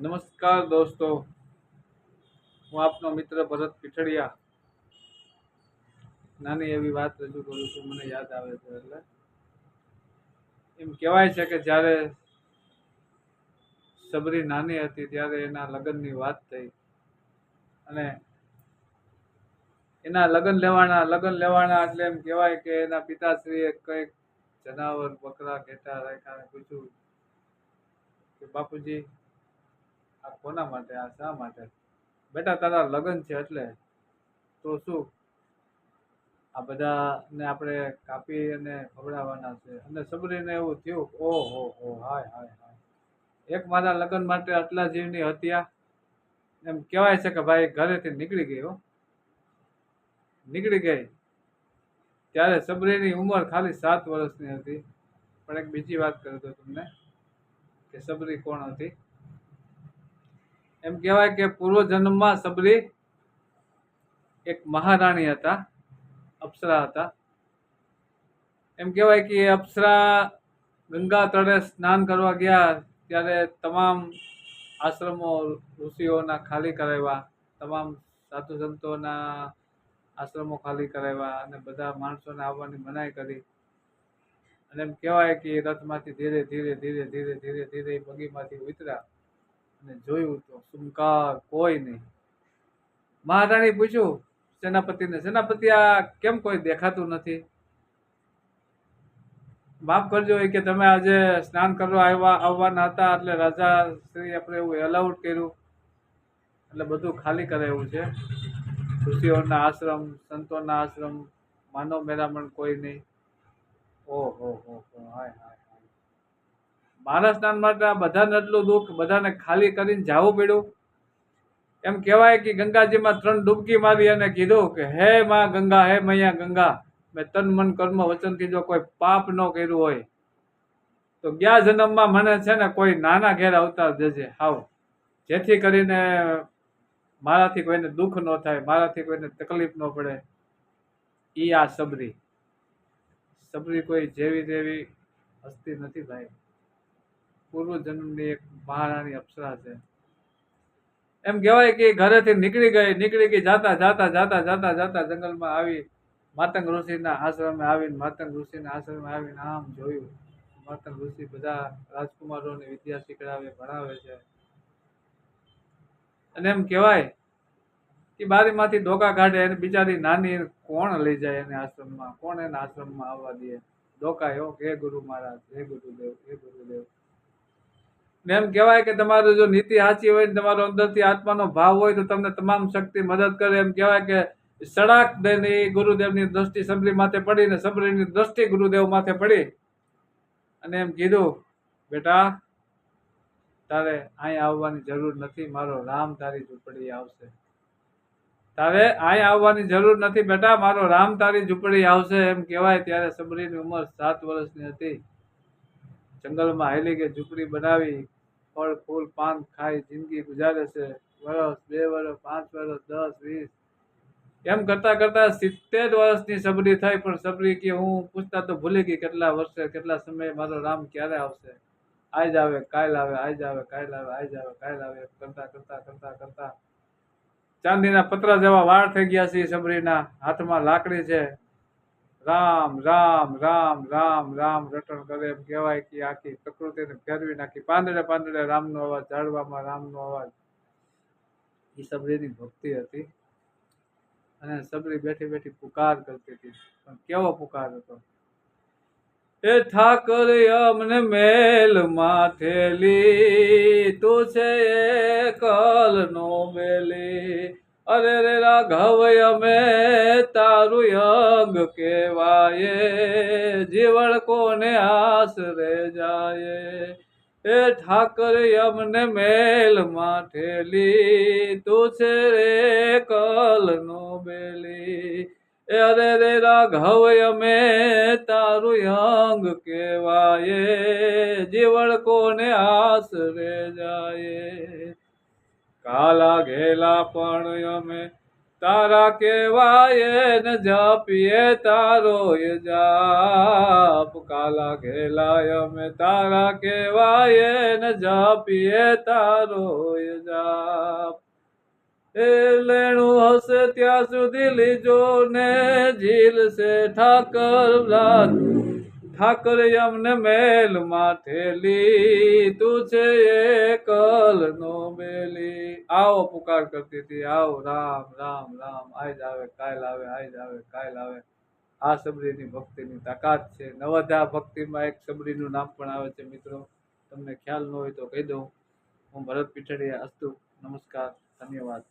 નમસ્કાર દોસ્તો. હું આપનો મિત્ર ભરત પીઠડિયા. નાની એવી વાત રજૂ કરું છું, મને યાદ આવે છે એટલે. એમ કહેવાય છે કે જ્યારે સબરી નાની હતી ત્યારે એના લગ્નની વાત થઈ. અને એના લગ્ન લેવાના લગ્ન લેવાના એટલે એમ કહેવાય કે એના પિતાશ્રીએ કંઈક જનાવર, બકરા, ઘેટા રાખ્યા પૂછ્યું કે બાપુજી આ કોના માટે? આ શા માટે? બેટા, તારા લગ્ન છે એટલે. તો શું? આ બધાને આપણે કાપી અને ખવડાવવાના છે. અને સબરીને એવું થયું, ઓહો, હો, હાય હાય હાય. એક મારા લગ્ન માટે આટલા જીવની હત્યા? એમ કહેવાય છે કે ભાઈ, ઘરેથી નીકળી ગઈ, હો. નીકળી ગઈ. ત્યારે સબરીની ઉંમર ખાલી સાત વર્ષની હતી. પણ એક બીજી વાત કરું તો તમને, કે સબરી કોણ હતી? એમ કહેવાય કે પૂર્વ જન્મમાં સબરી એક મહારાણી હતા, અપ્સરા હતા. એમ કહેવાય કે એ અપ્સરા ગંગા તળે સ્નાન કરવા ગયા, ત્યારે તમામ આશ્રમો ઋષિઓના ખાલી કરાવ્યા, તમામ સાધુ સંતોના આશ્રમો ખાલી કરાવ્યા અને બધા માણસોને આવવાની મનાઈ કરી. અને એમ કહેવાય કે રથમાંથી ધીરે ધીરે ધીરે ધીરે ધીરે ધીરે બગીમાંથી ઉતર્યા. અને જોયું તો સુમકાર કોઈ નહીં. મહારાણી પૂછ્યું સેનાપતિને સેનાપતિ, આ કેમ કોઈ દેખાતું નથી? માફ કરજો, એ કે તમે આજે સ્નાન કરવા આવ્યા, આવવાના હતા, એટલે રાજા શ્રી આપણે એવું એલાઉડ કર્યું. એટલે બધું ખાલી કરાવ્યું છે. ઋષિઓના આશ્રમ, સંતોના આશ્રમ, માનવ મેરામણ કોઈ નહીં. ઓહો હો, હાય હાય. સ્નાન માટે આ બધાને એટલું દુઃખ, બધાને ખાલી કરીને જવું પડ્યું. એમ કહેવાય કે ગંગાજીમાં ત્રણ ડૂબકી મારી અને કીધું કે, હે માં ગંગા, હે મૈયા ગંગા, મેં તન મન કર્મ વચનથી જો કોઈ પાપ ન કર્યું હોય. તો ગયા જન્મમાં મને છે ને કોઈ નાના ઘેર અવતાર દેજે, હાવ. જેથી કરીને મારાથી કોઈને દુઃખ ન થાય, મારાથી કોઈને તકલીફ ન પડે. એ આ સબરી. સબરી કોઈ જેવી તેવી હસ્તી નથી ભાઈ. પૂર્વ જન્મની એક મહારાણી અપ્સરા છે. એમ કહેવાય કે ઘરેથી નીકળી ગઈ નીકળી ગઈ, જાતા જાતા જાતા જાતા જાતા જંગલમાં આવી, માતંગ ઋષિના આશ્રમે આવીને, માતંગ ઋષિના આશ્રમે આવીને આમ જોયું. માતંગ ઋષિ બધા રાજકુમારોને વિદ્યા શીખડાવે, ભણાવે છે. અને એમ કહેવાય કે બારીમાંથી ડોકા કાઢે અને બિચારી નાની કોણ લઈ જાય એને આશ્રમમાં? કોણ એના આશ્રમમાં આવવા દે? ડોકા એવો કે ગુરુ મહારાજ, હે ગુરુદેવ હે ગુરુદેવ. ને એમ કહેવાય કે તમારું જો નીતિ સાચી હોય ને તમારો અંદરથી આત્માનો ભાવ હોય તો તમને તમામ શક્તિ મદદ કરે. એમ કહેવાય કે સડાક દઈને ગુરુદેવની દ્રષ્ટિ સબરી માથે પડી ને સબરીની દ્રષ્ટિ ગુરુદેવ માથે પડી. અને એમ કીધું, બેટા, તારે અહીં આવવાની જરૂર નથી. મારો રામ તારી ઝૂંપડી આવશે. તારે અહીં આવવાની જરૂર નથી બેટા. મારો રામ તારી ઝૂંપડી આવશે. એમ કહેવાય ત્યારે સબરીની ઉંમર સાત વર્ષની હતી. જંગલમાં હાલી કે ઝૂંપડી બનાવી, ફળ, ફૂલ, પાન ખાઈ જિંદગી ગુજારે છે. વર્ષ બે વર્ષ પાંચ વર્ષ દસ, વીસ. એમ કરતાં કરતાં સિત્તેર વર્ષની સબરી થઈ, પણ સબરી કે હું પૂછતા તો ભૂલી ગઈ કેટલા વર્ષે, કેટલા સમયે મારો રામ ક્યારે આવશે? આજ આવે, કાલ આવે, આજ આવે, કાલ આવે, આજ આવે, કાલ આવે, એમ કરતા કરતા કરતા કરતા. ચાંદીના પતરા જેવા વાળ થઈ ગયા છે સબરીના હાથમાં લાકડી છે. રામ રામ રામ રામ રામ રટણ કરે એમ કહેવાય કે આખી પ્રકૃતિને ફેરવી નાખી. પાંદડે પાંદડે રામનો અવાજ, ઝાડવામાં રામનો અવાજ. એ સબરીની ભક્તિ હતી. અને સબરી બેઠી બેઠી પુકાર કરતી હતી. પણ કેવો પુકાર હતો? એ ઠાકર અમને મેલ માથેલી તું છે કલ નો બેલી અરે રે રાઘવ અમે તારું અંગ કેવાય જીવન કોને આશરે જાય? એ ઠાકર, અમને મેલ માઠેલી તું છે રે કલ નો બેલી. એ અરે રે રાઘવ અમે તારું અંગ કેવાય જીવન કોને આશરે જાય? કાલા ઘેલા પણ અમે તારા કેવાય ને જપીએ, તારો એ જાપ. કાલા ઘેલા અમે તારા કેવાય ને જપીએ, તારો એ જાપ. એ લેણું હશે ત્યાં સુધી લીજો ને ઝીલ છે ઠાકર ઠાકર અમને મેલ માથેલી તું છે એકલ નો બેલી આવો પુકાર કરતી હતી, આવો રામ રામ રામ, આજ આવે, કાલ આવે, આજ આવે, કાલ આવે. આ સબરીની ભક્તિની તાકાત છે. નવધા ભક્તિમાં એક સબરીનું નામ પણ આવે છે મિત્રો. તમને ખ્યાલ ન હોય તો કહી દઉં. હું ભરત પીઠડીયા અસ્તુ. નમસ્કાર, ધન્યવાદ.